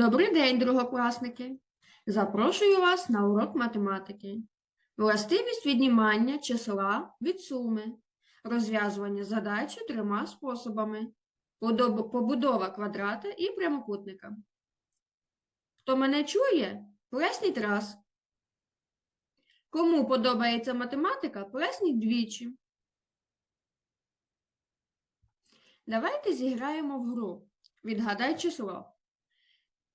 Добрий день, другокласники! Запрошую вас на урок математики. Властивість віднімання числа від суми. Розв'язування задачі трьома способами. Побудова квадрата і прямокутника. Хто мене чує, плесніть раз. Кому подобається математика, плесніть двічі. Давайте зіграємо в гру. Відгадай число.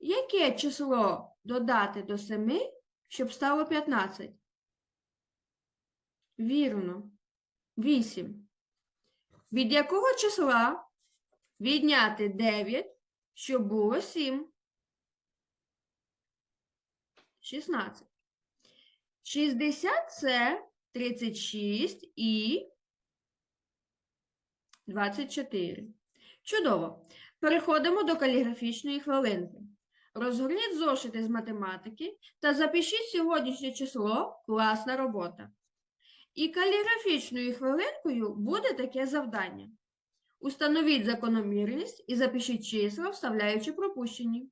Яке число додати до 7, щоб стало 15? Вірно. 8. Від якого числа відняти 9, щоб було 7? 16. 60 це 36 і 24. Чудово. Переходимо до каліграфічної хвилинки. Розгорніть зошити з математики та запишіть сьогоднішнє число класна робота. І каліграфічною хвилинкою буде таке завдання. Установіть закономірність і запишіть числа, вставляючи пропущені.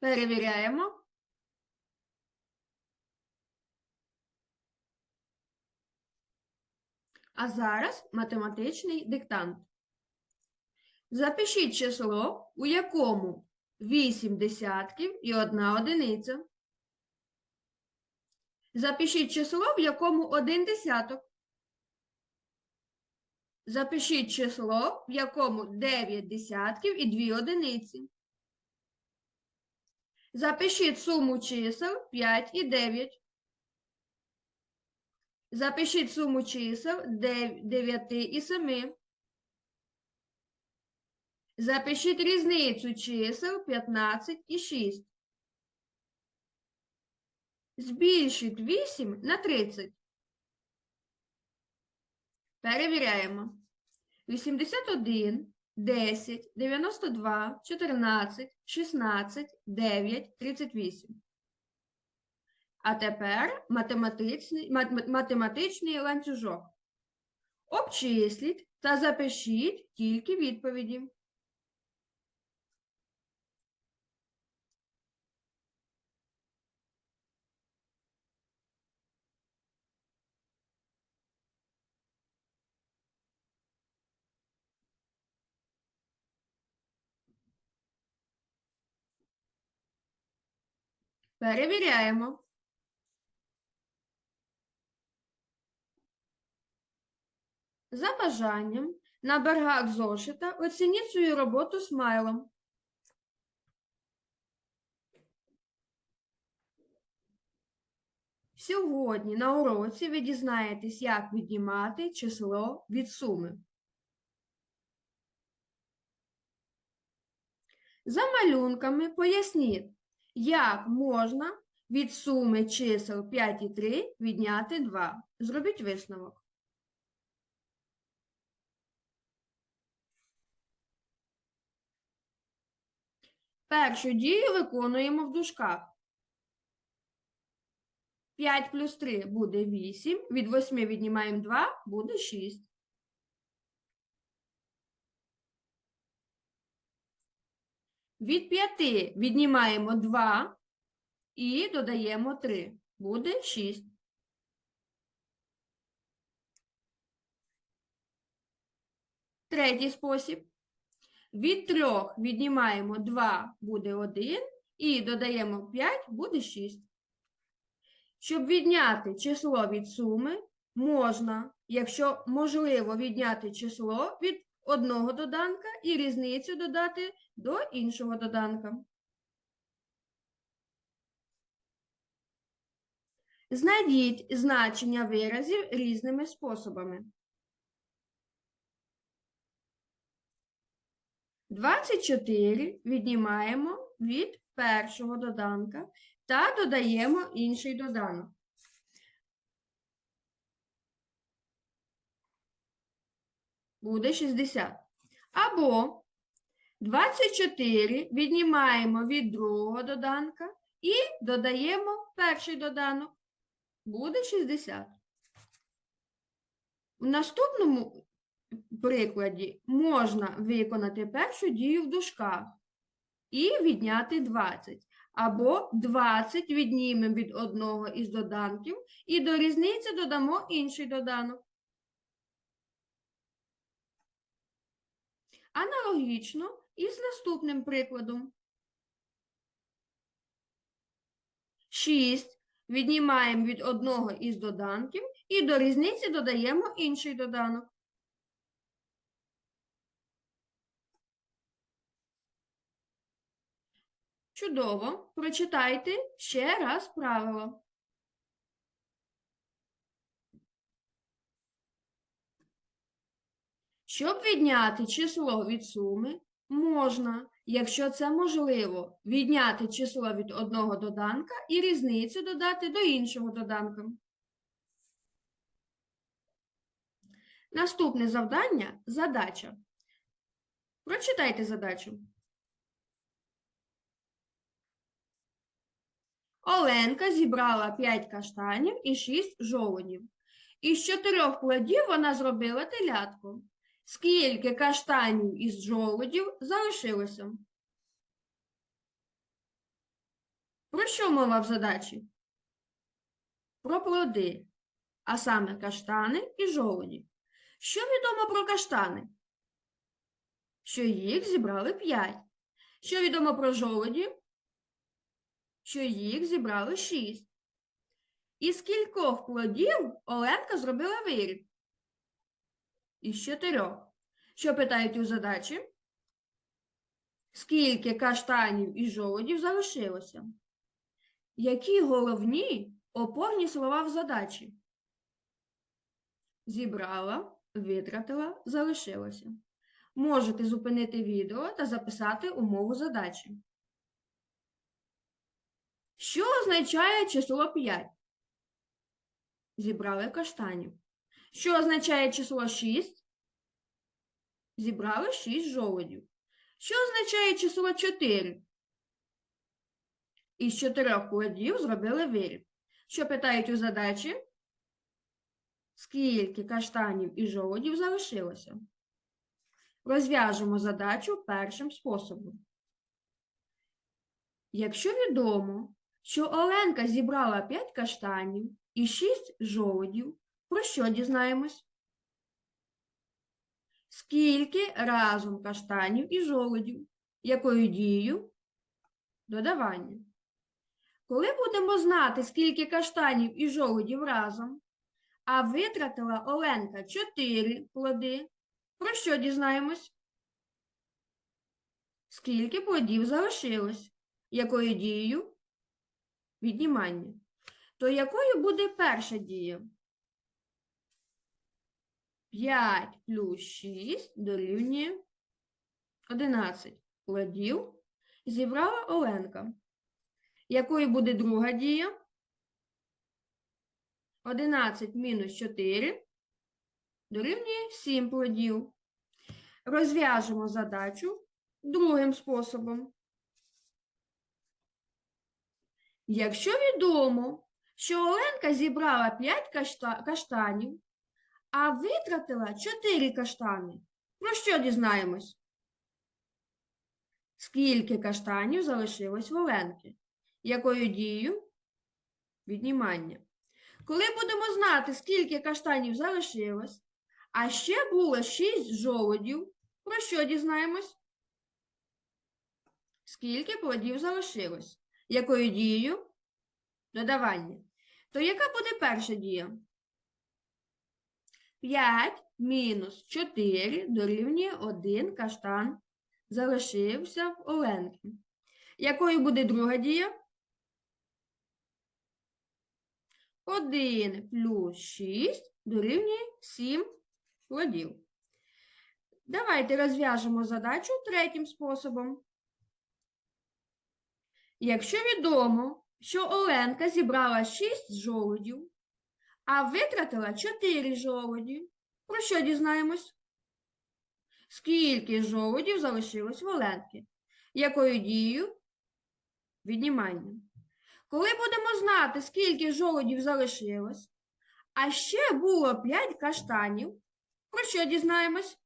Перевіряємо. А зараз математичний диктант. Запишіть число, у якому 8 десятків і 1 одиниця. Запишіть число, в якому 1 десяток. Запишіть число, в якому 9 десятків і 2 одиниці. Запишіть суму чисел 5 і 9. Запишіть суму чисел 9 і 7. Запишіть різницю чисел 15 і 6. Збільшіть 8 на 30. Перевіряємо. 81, 10, 92, 14, 16, 9, 38. А тепер математичний, математичний ланцюжок. Обчисліть та запишіть тільки відповіді. Перевіряємо. За бажанням на бергах зошита оцініть свою роботу смайлом. Сьогодні на уроці ви дізнаєтесь, як віднімати число від суми. За малюнками поясніть, як можна від суми чисел 5 і 3 відняти 2. Зробіть висновок. Першу дію виконуємо в дужках. 5 плюс 3 буде 8, від 8 віднімаємо 2, буде 6. Від 5 віднімаємо 2 і додаємо 3. Буде 6. Третій спосіб. Від 3 віднімаємо 2, буде 1, і додаємо 5, буде 6. Щоб відняти число від суми, можна, якщо можливо, відняти число від одного доданка і різницю додати до іншого доданка. Знайдіть значення виразів різними способами. 24 віднімаємо від першого доданка та додаємо інший доданок. Буде 60. Або 24 віднімаємо від другого доданка і додаємо перший доданок. Буде 60. У наступному прикладі можна виконати першу дію в дужках і відняти 20. Або 20 віднімемо від одного із доданків і до різниці додамо інший доданок. Аналогічно і з наступним прикладом. 6 віднімаємо від одного із доданків і до різниці додаємо інший доданок. Чудово. Прочитайте ще раз правило. Щоб відняти число від суми, можна, якщо це можливо, відняти число від одного доданка і різницю додати до іншого доданка. Наступне завдання задача. Прочитайте задачу. Оленка зібрала 5 каштанів і 6 жолудів. Із чотирьох плодів вона зробила телятку. Скільки каштанів із жолудів залишилося? Про що мова в задачі? Про плоди, а саме каштани і жолуді. Що відомо про каштани? Що їх зібрали 5. Що відомо про жолуді? Що їх зібрали 6. Із кількох плодів Оленка зробила виріб? Із чотирьох. Що питають у задачі? Скільки каштанів і жолудів залишилося? Які головні опорні слова в задачі? Зібрала, витратила, залишилося. Можете зупинити відео та записати умову задачі. Що означає число 5? Зібрали каштанів. Що означає число 6? Зібрали 6 жолудів. Що означає число 4? Із чотирьох плодів зробили виріб. Що питають у задачі? Скільки каштанів і жолудів залишилося? Розв'яжемо задачу першим способом. Якщо відомо, що Оленка зібрала 5 каштанів і 6 жолудів, про що дізнаємось? Скільки разом каштанів і жолудів? Якою дією? Додавання. Коли будемо знати, скільки каштанів і жолудів разом, а витратила Оленка 4 плоди, про що дізнаємось? Скільки плодів залишилось? Якою дією? Віднімання. То якою буде перша дія? 5 плюс 6 дорівнює 11 плодів зібрала Оленка. Якою буде друга дія? 11 мінус 4 дорівнює 7 плодів. Розв'яжемо задачу другим способом. Якщо відомо, що Оленка зібрала 5 кашта- каштанів, а витратила 4 каштани, про що дізнаємось? Скільки каштанів залишилось в Оленки? Якою дією? Віднімання. Коли будемо знати, скільки каштанів залишилось, а ще було 6 жолудів, про що дізнаємось? Скільки плодів залишилось? Якою дією? Додавання. То яка буде перша дія? 5 мінус 4 дорівнює 1 каштан залишився в Оленки. Якою буде друга дія? 1 плюс 6 дорівнює 7 плодів. Давайте розв'яжемо задачу третім способом. Якщо відомо, що Оленка зібрала 6 жолудів, а витратила 4 жолуді, про що дізнаємось? скільки жолудів залишилось в Оленки. Якою дією? Віднімання. Коли будемо знати, скільки жолудів залишилось, а ще було 5 каштанів, про що дізнаємось?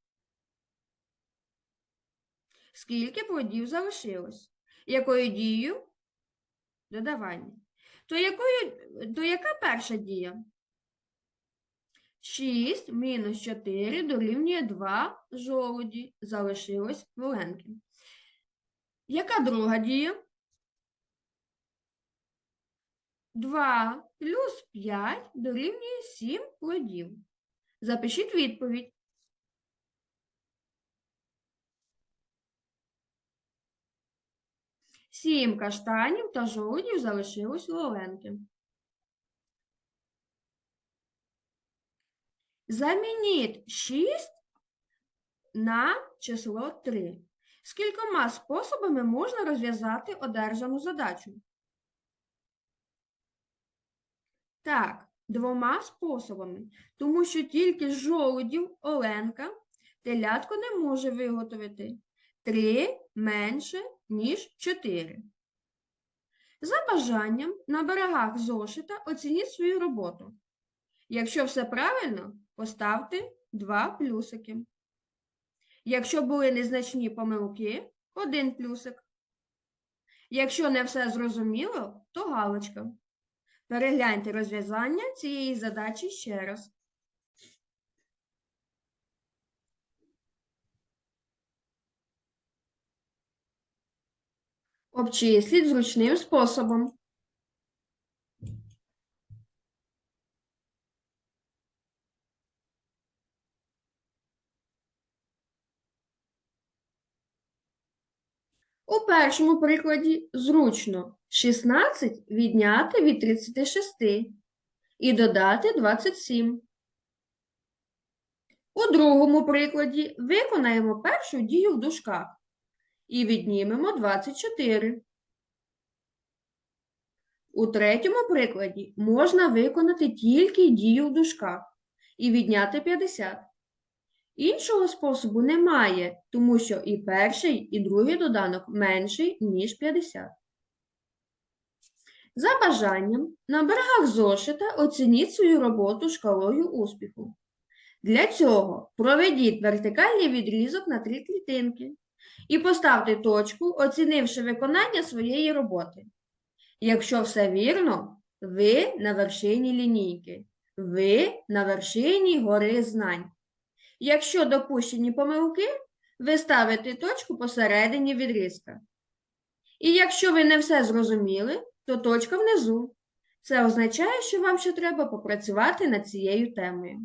Скільки плодів залишилось? Якою дією? Додавання. То, якою, то яка перша дія? 6 мінус 4 дорівнює 2 жолуді. Залишилось в Яка друга дія? 2 плюс 5 дорівнює 7 плодів. Запишіть відповідь. Сім каштанів та жолудів залишилось у Замініть 6 на число 3. Скількома способами можна розв'язати одержану задачу? Так, двома способами, тому що тільки жолудів Оленка телятко не може виготовити 3 менше, ніж 4. За бажанням на берегах зошита оцініть свою роботу. Якщо все правильно, поставте 2 плюсики. Якщо були незначні помилки, один плюсик. Якщо не все зрозуміло, то галочка. Перегляньте розв'язання цієї задачі ще раз. Обчисліть зручним способом. У першому прикладі зручно 16 відняти від 36 і додати 27. У другому прикладі виконаємо першу дію в дужках і віднімемо 24. У третьому прикладі можна виконати тільки дію в дужках і відняти 50. Іншого способу немає, тому що і перший, і другий доданок менший, ніж 50. За бажанням на берегах зошита оцініть свою роботу шкалою успіху. Для цього проведіть вертикальний відрізок на три клітинки і поставте точку, оцінивши виконання своєї роботи. Якщо все вірно, ви на вершині лінійки, ви на вершині гори знань. Якщо допущені помилки, ви ставите точку посередині відрізка. І якщо ви не все зрозуміли, то точка внизу. Це означає, що вам ще треба попрацювати над цією темою.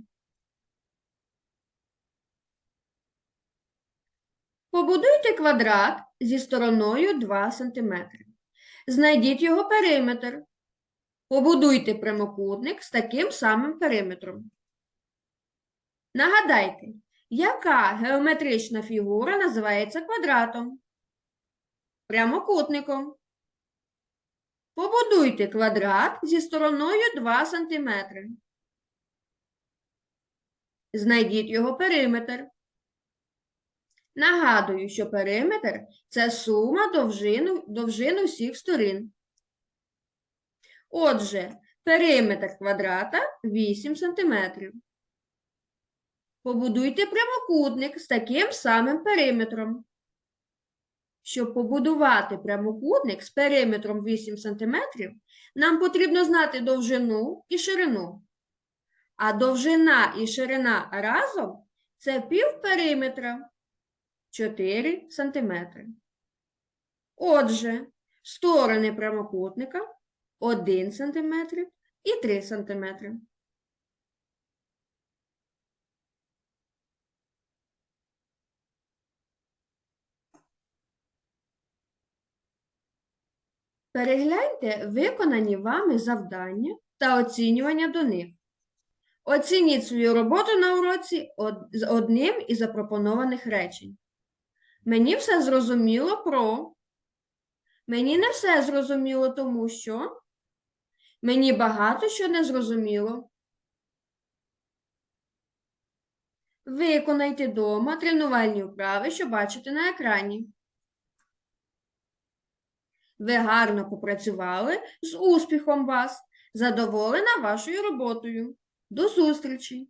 Побудуйте квадрат зі стороною 2 см. Знайдіть його периметр. Побудуйте прямокутник з таким самим периметром. Нагадайте, яка геометрична фігура називається квадратом? Прямокутником. Побудуйте квадрат зі стороною 2 см. Знайдіть його периметр. Нагадую, що периметр це сума довжин, довжин усіх сторін. Отже, периметр квадрата 8 см. Побудуйте прямокутник з таким самим периметром. Щоб побудувати прямокутник з периметром 8 см, нам потрібно знати довжину і ширину. А довжина і ширина разом це пів периметра 4 см. Отже, сторони прямокутника 1 см і 3 см. Перегляньте виконані вами завдання та оцінювання до них. Оцініть свою роботу на уроці з одним із запропонованих речень. Мені все зрозуміло про. Мені не все зрозуміло, тому що. Мені багато що не зрозуміло. Виконайте дома тренувальні вправи, що бачите на екрані. Ви гарно попрацювали з успіхом вас. Задоволена вашою роботою. До зустрічі!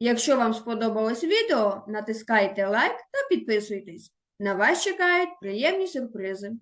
Якщо вам сподобалось відео, натискайте лайк та підписуйтесь. На вас чекають приємні сюрпризи.